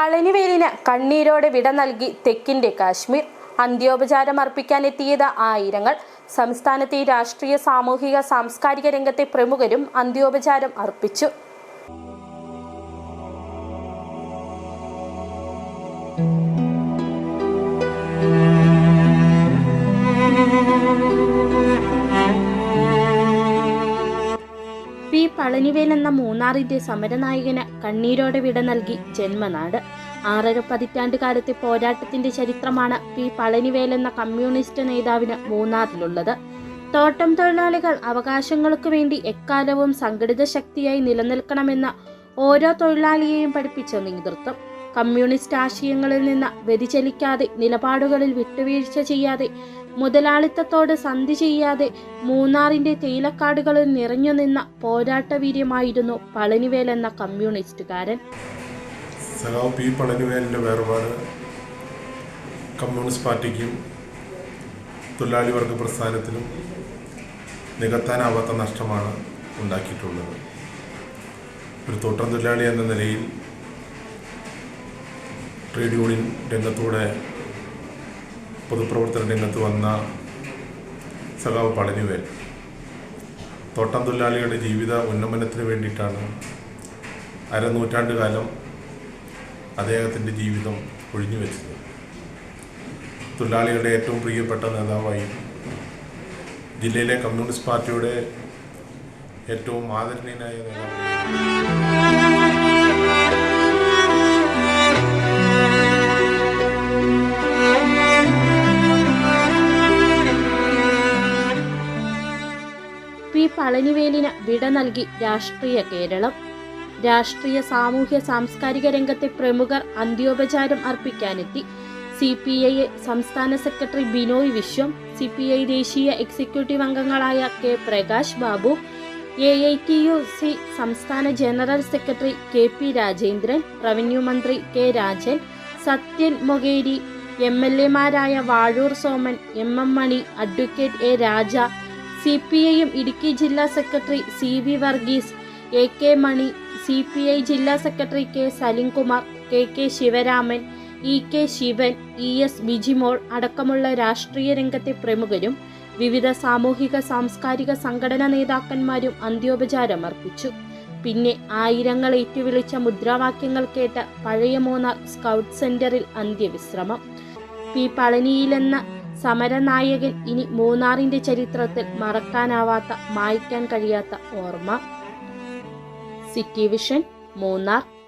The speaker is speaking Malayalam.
പളനിവേലിന് കണ്ണീരോടെ വിട നൽകി തെക്കിന്റെ കാശ്മീർ. അന്ത്യോപചാരം അർപ്പിക്കാനെത്തിയത് ആയിരങ്ങൾ. സംസ്ഥാനത്തെ രാഷ്ട്രീയ സാമൂഹിക സാംസ്കാരിക രംഗത്തെ പ്രമുഖരും അന്ത്യോപചാരം അർപ്പിച്ചു. പി പളനിവേൽ എന്ന മൂന്നാറിന്റെ സമരനായകന് കണ്ണീരോടെ വിട നൽകി ജന്മനാട്. ആറര പതിറ്റാണ്ട് കാലത്തെ പോരാട്ടത്തിന്റെ ചരിത്രമാണ് പി പളനിവേൽ എന്ന കമ്മ്യൂണിസ്റ്റ് നേതാവിന് മൂന്നാറിലുള്ളത്. തോട്ടം തൊഴിലാളികൾ അവകാശങ്ങൾക്ക് വേണ്ടി എക്കാലവും സംഘടിത ശക്തിയായി നിലനിൽക്കണമെന്ന് ഓരോ തൊഴിലാളിയെയും പഠിപ്പിച്ച നേതൃത്വം കമ്മ്യൂണിസ്റ്റ് ആശയങ്ങളിൽ നിന്ന് വ്യതിചലിക്കാതെ നിലപാടുകളിൽ വിട്ടുവീഴ്ച ചെയ്യാതെ മുതലാളിത്തത്തോട് സന്ധി ചെയ്യാതെ മൂന്നാറിന്റെ തേയിലക്കാടുകളിൽ നിറഞ്ഞു നിന്ന പോരാട്ടവീര്യമായിരുന്നു പളനിവേൽ എന്ന കമ്മ്യൂണിസ്റ്റുകാരൻ. പി പളനിവേലിന്റെ വേർപാട് കമ്മ്യൂണിസ്റ്റ് പാർട്ടിക്കും തൊഴിലാളി വർഗ പ്രസ്ഥാനത്തിനും നികത്താനാവാത്ത നഷ്ടമാണ് ഉണ്ടാക്കിയിട്ടുള്ളത്. ഒരു തോട്ടം തൊഴിലാളി എന്ന നിലയിൽ ട്രേഡ് യൂണിയൻ രംഗത്തൂടെ പൊതുപ്രവർത്തന രംഗത്ത് വന്ന സഖാവ് പളനിവേൽ. തോട്ടം തൊഴിലാളികളുടെ ജീവിത ഉന്നമനത്തിന് വേണ്ടിയിട്ടാണ് അരനൂറ്റാണ്ട് കാലം അദ്ദേഹത്തിന്റെ ജീവിതം ഒഴിഞ്ഞു വെച്ചത്. തൊഴിലാളികളുടെ ഏറ്റവും പ്രിയപ്പെട്ട നേതാവായി ജില്ലയിലെ കമ്മ്യൂണിസ്റ്റ് പാർട്ടിയുടെ ഏറ്റവും ആദരണീയനായ നേതാവ്. പി പളനിവേലിന് വിട നൽകി രാഷ്ട്രീയ കേരളം. രാഷ്ട്രീയ സാമൂഹ്യ സാംസ്കാരിക രംഗത്തെ പ്രമുഖർ അന്ത്യോപചാരം അർപ്പിക്കാനെത്തി. സി പി ഐ സംസ്ഥാന secretary Binoy Viswam C P I ദേശീയ എക്സിക്യൂട്ടീവ് അംഗങ്ങളായ K Prakash Babu A I T U C സംസ്ഥാന general secretary K P Rajendran revenue മന്ത്രി K Rajan Sathyan Mokeri M L എമാരായ Vazhoor Soman M M Mani advocate A Raja C P ഐയും ഇടുക്കി ജില്ലാ secretary C V Varghese A K Mani C P I ജില്ലാ secretary K Salimkumar K K Sivaraman E K Sivan E S Bijimol അടക്കമുള്ള രാഷ്ട്രീയ രംഗത്തെ പ്രമുഖരും വിവിധ സാമൂഹിക സാംസ്കാരിക സംഘടനാ നേതാക്കന്മാരും അന്ത്യോപചാരം അർപ്പിച്ചു. പിന്നെ ആയിരങ്ങൾ ഏറ്റുവിളിച്ച മുദ്രാവാക്യങ്ങൾ കേട്ട പഴയ മൂന്നാർ സ്കൗട്ട് സെന്ററിൽ അന്ത്യവിശ്രമം. പി പളനിയിലെന്ന സമരനായകൻ ഇനി മൂന്നാറിന്റെ ചരിത്രത്തിൽ മറക്കാനാവാത്ത മായ്ക്കാൻ കഴിയാത്ത ഓർമ്മ. City vision Munnar.